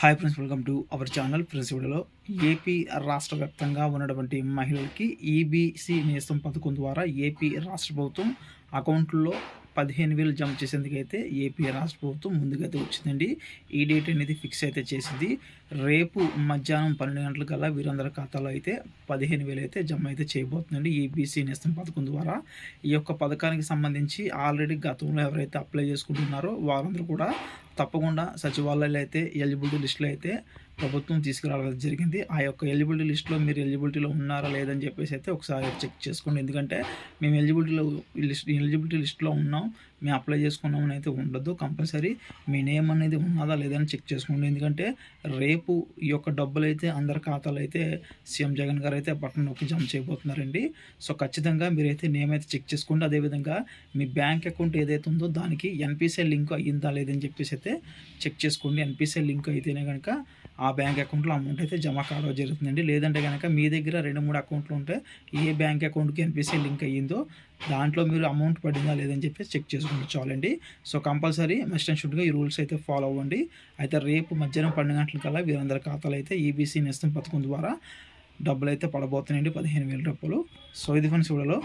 Hi friends welcome to our channel friends వీడియోలో AP రాష్ట్ర వ్యాప్తంగా ఉన్నటువంటి మహిళలకి ఈబీసీ నేస్తం పథకం ద్వారా ఏపీ రాష్ట్ర ప్రభుత్వం అకౌంట్లో పదిహేను వేలు జమ చేసేందుకైతే ఏపీ రాష్ట్ర ప్రభుత్వం ముందుకైతే వచ్చిందండి. ఈ డేట్ అనేది ఫిక్స్ అయితే చేసింది. రేపు మధ్యాహ్నం పన్నెండు గంటల కల్లా వీరందరి ఖాతాలో అయితే పదిహేను వేలు అయితే జమ అయితే చేయబోతుందండి ఈబీసీ నేస్తం పథకం ద్వారా. ఈ యొక్క పథకానికి సంబంధించి ఆల్రెడీ గతంలో ఎవరైతే అప్లై చేసుకుంటున్నారో వారందరూ కూడా తప్పకుండా సచివాలయాలు అయితే ఎలిజిబిలిటీ లిస్టులో అయితే ప్రభుత్వం తీసుకురావడం జరిగింది. ఆ యొక్క ఎలిజిబిలిటీ లిస్ట్లో మీరు ఎలిజిబిలిటీలో ఉన్నారా లేదని చెప్పేసి అయితే ఒకసారి చెక్ చేసుకోండి. ఎందుకంటే మేము ఎలిజిబిలిటీలో లిస్ట్ ఎలిజిబిలిటీ లిస్ట్లో ఉన్నాం. మేము అప్లై చేసుకున్నామని అయితే ఉండదు. కంపల్సరీ మీ నేమ్ అనేది ఉన్నదా లేదని చెక్ చేసుకోండి. ఎందుకంటే రేపు ఈ యొక్క డబ్బులు అయితే అందరి ఖాతాలు అయితే సీఎం జగన్ గారు అయితే బటన్ నొక్కి జమ చేయబోతున్నారండి. సో ఖచ్చితంగా మీరైతే నేమ్ అయితే చెక్ చేసుకోండి. అదేవిధంగా మీ బ్యాంక్ అకౌంట్ ఏదైతే ఉందో దానికి ఎన్పిసిఐ లింక్ అయ్యిందా లేదని చెప్పేసి అయితే అయితే చెక్ చేసుకోండి. ఎన్పిసిఐ లింక్ అయితేనే కనుక ఆ బ్యాంక్ అకౌంట్లో అమౌంట్ అయితే జమ కావడం జరుగుతుందండి. లేదంటే కనుక మీ దగ్గర రెండు మూడు అకౌంట్లు ఉంటే ఏ బ్యాంక్ అకౌంట్కి ఎన్పిసిఐ లింక్ అయ్యిందో దాంట్లో మీరు అమౌంట్ పడిందా లేదని చెప్పి చెక్ చేసుకుంటూ చాలండి. సో కంపల్సరీ మస్ట్ అండ్ షుడ్గా ఈ రూల్స్ అయితే ఫాలో అవ్వండి. అయితే రేపు మధ్యాహ్నం పన్నెండు గంటల కల్లా వీరందరి ఖాతాలు అయితే ఈబీసీ నేస్తం పథకం ద్వారా డబ్బులు అయితే పడబోతున్నాయండి. పదిహేను వేల రూపాయలు. సో ఇది ఫ్రెండ్స్ వీడియోలో